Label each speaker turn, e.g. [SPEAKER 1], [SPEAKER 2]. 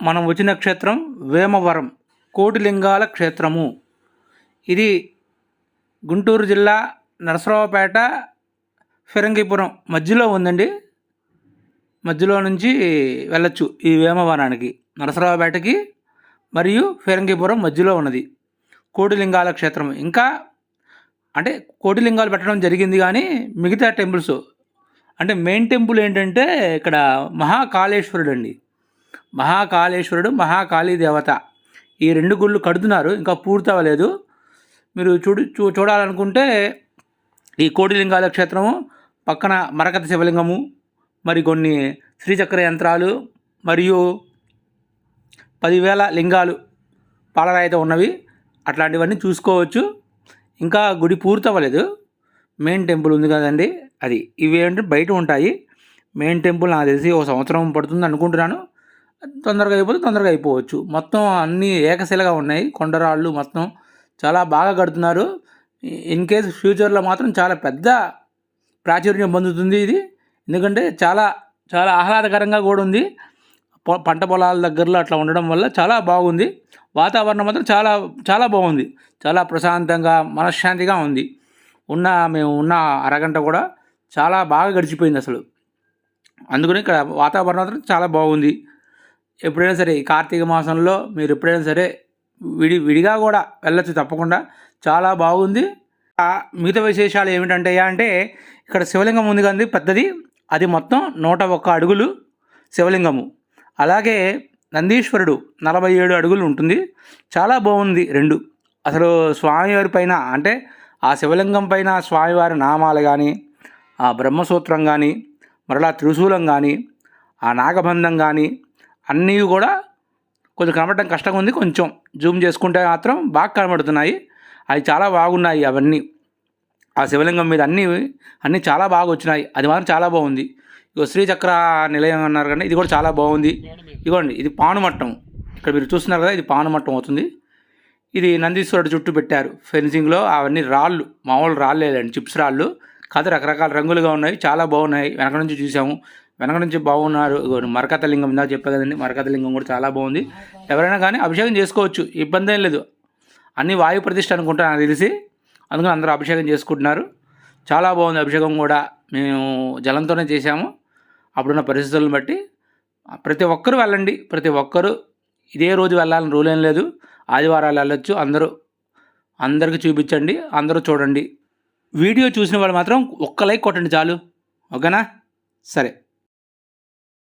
[SPEAKER 1] మనం వచ్చిన క్షేత్రం వేమవరం కోటిలింగాల క్షేత్రము. ఇది గుంటూరు జిల్లా నరసరావుపేట ఫిరంగిపురం మధ్యలో ఉందండి. మధ్యలో నుంచి వెళ్ళచ్చు ఈ వేమవనానికి నరసరావుపేటకి మరియు ఫిరంగిపురం మధ్యలో ఉన్నది. కోటిలింగాల క్షేత్రం ఇంకా అంటే కోటిలింగాలు పెట్టడం జరిగింది కానీ మిగతా టెంపుల్స్ అంటే మెయిన్ టెంపుల్ ఏంటంటే ఇక్కడ మహాకాళేశ్వరుడు అండి మహాకాళేశ్వరుడు మహాకాళీ దేవత. ఈ రెండు గుళ్ళు కడుతున్నారు ఇంకా పూర్తవ్వలేదు మీరు చూడు చూ చూడాలనుకుంటే ఈ కోటిలింగాల క్షేత్రము పక్కన మరకత శివలింగము మరి కొన్ని శ్రీచక్ర యంత్రాలు మరియు పదివేల లింగాలు పాలరాయితో ఉన్నవి. అట్లాంటివన్నీ చూసుకోవచ్చు. ఇంకా గుడి పూర్తవ్వలేదు. మెయిన్ టెంపుల్ ఉంది కదండి అది. ఇవి ఏంటంటే బయట ఉంటాయి. మెయిన్ టెంపుల్ నాకు తెలిసి ఒక సంవత్సరం పడుతుంది అనుకుంటున్నాను తొందరగా అయిపోతే తొందరగా అయిపోవచ్చు. మొత్తం అన్నీ ఏకశిలగా ఉన్నాయి. కొండరాళ్ళు మొత్తం చాలా బాగా కడుతున్నారు. ఇన్ కేస్ ఫ్యూచర్లో మాత్రం చాలా పెద్ద ప్రాచుర్యం పొందుతుంది ఇది. ఎందుకంటే చాలా చాలా ఆహ్లాదకరంగా కూడా ఉంది. పంట పొలాల దగ్గరలో అట్లా ఉండడం వల్ల చాలా బాగుంది. వాతావరణం మాత్రం చాలా చాలా బాగుంది. చాలా ప్రశాంతంగా మనశ్శాంతిగా ఉంది. ఉన్న మేము ఉన్న అరగంట కూడా చాలా బాగా గడిచిపోయింది అసలు. అందుకని ఇక్కడ వాతావరణం మాత్రం చాలా బాగుంది. ఎప్పుడైనా సరే ఈ కార్తీక మాసంలో మీరు ఎప్పుడైనా సరే విడి విడిగా కూడా వెళ్ళొచ్చు తప్పకుండా. చాలా బాగుంది. ఆ మిగతా విశేషాలు ఏమిటంటే అంటే ఇక్కడ శివలింగం ఉంది కానీ పెద్దది. అది మొత్తం నూట ఒక్క అడుగులు శివలింగము. అలాగే నందీశ్వరుడు నలభై ఏడు అడుగులు ఉంటుంది. చాలా బాగుంది రెండు. అసలు స్వామివారి పైన అంటే ఆ శివలింగం పైన స్వామివారి నామాలు కానీ ఆ బ్రహ్మసూత్రం కానీ మరలా త్రిశూలం కానీ ఆ నాగబంధం కానీ అన్నీ కూడా కొంచెం కనబడటం కష్టంగా ఉంది కొంచెం జూమ్ చేసుకుంటే మాత్రం బాగా కనబడుతున్నాయి. అవి చాలా బాగున్నాయి అవన్నీ. ఆ శివలింగం మీద అన్నీ అన్నీ చాలా బాగా వచ్చినాయి అది మాత్రం చాలా బాగుంది. ఇగో శ్రీచక్ర నిలయం అన్నారు కానీ ఇది కూడా చాలా బాగుంది. ఇదిగోండి ఇది పానుమట్టం. ఇక్కడ మీరు చూస్తున్నారు కదా ఇది పానుమట్టం అవుతుంది. ఇది నందీశ్వరుడు చుట్టూ పెట్టారు. ఫెన్సింగ్లో అవన్నీ రాళ్ళు మామూలు రాళ్ళు లేదండి చిప్స్ రాళ్ళు. కాదు రకరకాల రంగులుగా ఉన్నాయి చాలా బాగున్నాయి. వెనక నుంచి చూసాము. వెనక నుంచి బాగున్నారు. మరకత లింగం ఇందాక చెప్పా కదండి మరకత లింగం కూడా చాలా బాగుంది. ఎవరైనా కానీ అభిషేకం చేసుకోవచ్చు ఇబ్బంది ఏం లేదు. అన్ని వాయు ప్రతిష్ఠ అనుకుంటా నాకు తెలిసి. అందుకని అందరూ అభిషేకం చేసుకుంటున్నారు. చాలా బాగుంది అభిషేకం కూడా. మేము జలంతోనే చేశాము. అప్పుడున్న పరిస్థితులను బట్టి ప్రతి ఒక్కరు వెళ్ళండి. ప్రతి ఒక్కరు ఇదే రోజు వెళ్ళాలని రూల్ ఏం లేదు. ఆదివారాలు వెళ్ళొచ్చు. అందరూ అందరికీ చూపించండి. అందరూ చూడండి. వీడియో చూసిన వాళ్ళు మాత్రం ఒక్క లైక్ కొట్టండి చాలు. ఓకేనా? సరే.